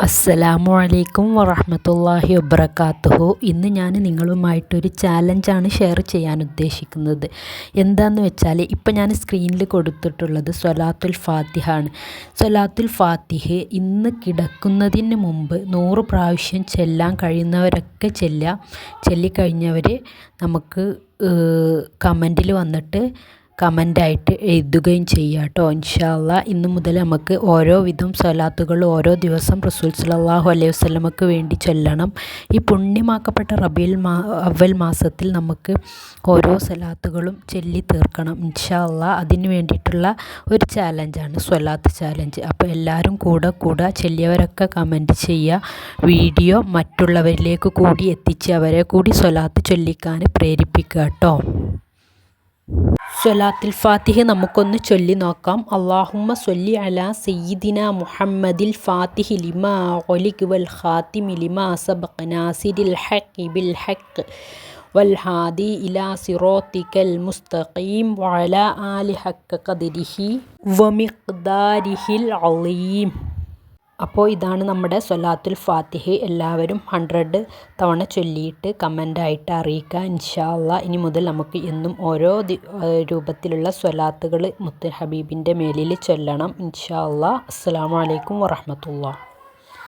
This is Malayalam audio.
അസ്സലാമു അലൈക്കും വറഹമത്തല്ലാഹി വബർക്കാത്തുഹു ഇന്ന് ഞാൻ നിങ്ങളുമായിട്ടൊരു ചാലഞ്ചാണ് ഷെയർ ചെയ്യാൻ ഉദ്ദേശിക്കുന്നത്. എന്താണെന്ന് വെച്ചാൽ ഇപ്പം ഞാൻ സ്ക്രീനിൽ കൊടുത്തിട്ടുള്ളത് സൊലാത്തുൽ ഫാത്തിഹ ആണ് സൊലാത്തുൽ ഫാത്തിഹ ഇന്ന് കിടക്കുന്നതിന് മുമ്പ് നൂറ് പ്രാവശ്യം ചെല്ലാൻ കഴിയുന്നവരൊക്കെ ചെല്ലുക. ചൊല്ലിക്കഴിഞ്ഞവർ നമുക്ക് കമന്റിൽ വന്നിട്ട് കമന്റായിട്ട് എഴുതുകയും ചെയ്യുക കേട്ടോ. ഇൻഷാല്ല ഇന്ന് മുതൽ നമുക്ക് ഓരോ വിധം സ്വലാത്തുകൾ ഓരോ ദിവസം റസൂൽ സലാഹു അലൈഹി വസ്ലമക്ക് വേണ്ടി ചൊല്ലണം. ഈ പുണ്യമാക്കപ്പെട്ട റബിയിൽ മാ അവൽ മാസത്തിൽ നമുക്ക് ഓരോ സ്വലാത്തുകളും ചൊല്ലി തീർക്കണം. ഇൻഷാല്ല അതിന് വേണ്ടിയിട്ടുള്ള ഒരു ചാലഞ്ചാണ് സ്വലാത്ത് ചാലഞ്ച് അപ്പോൾ എല്ലാവരും കൂടെ കൂടെ ചെല്ലിയവരൊക്കെ കമന്റ് ചെയ്യുക വീഡിയോ മറ്റുള്ളവരിലേക്ക് കൂടി എത്തിച്ച് അവരെ കൂടി സ്വലാത്ത് ചൊല്ലിക്കാൻ പ്രേരിപ്പിക്കുക കേട്ടോ. സ്വലാത്തിൽ ഫാത്തിഹ നമുക്കൊന്ന് ചൊല്ലി നോക്കാം അള്ളാഹുമ്മ സൊല്ലി അല സയ്യിദിന മുഹമ്മദിൽ ഫാത്തിഹി ലിമ ഒലിക് വൽ ഖാത്തിമി ലിമ സബഖ് നാസിരിൽ ഹഖ് ബിൽ ഹഖ് والهادي إلى صراطك المستقيم وعلى آل حق قدره ومقداره العظيم അപ്പോൾ ഇതാണ് നമ്മുടെ സൊലാത്തുൽ ഫാത്തിഹ. എല്ലാവരും ഹൺഡ്രഡ് തവണ ചൊല്ലിയിട്ട് കമന്റായിട്ട് അറിയിക്കുക ഇൻഷാല്ല ഇനി മുതൽ നമുക്ക് എന്നും ഓരോ രൂപത്തിലുള്ള സ്വലാത്തുകൾ മുത്ത് ഹബീബിന്റെ മേലിൽ ചൊല്ലണം ഇൻഷാല്ല അസ്സാം വലൈക്കും വറഹമത്തുള്ള.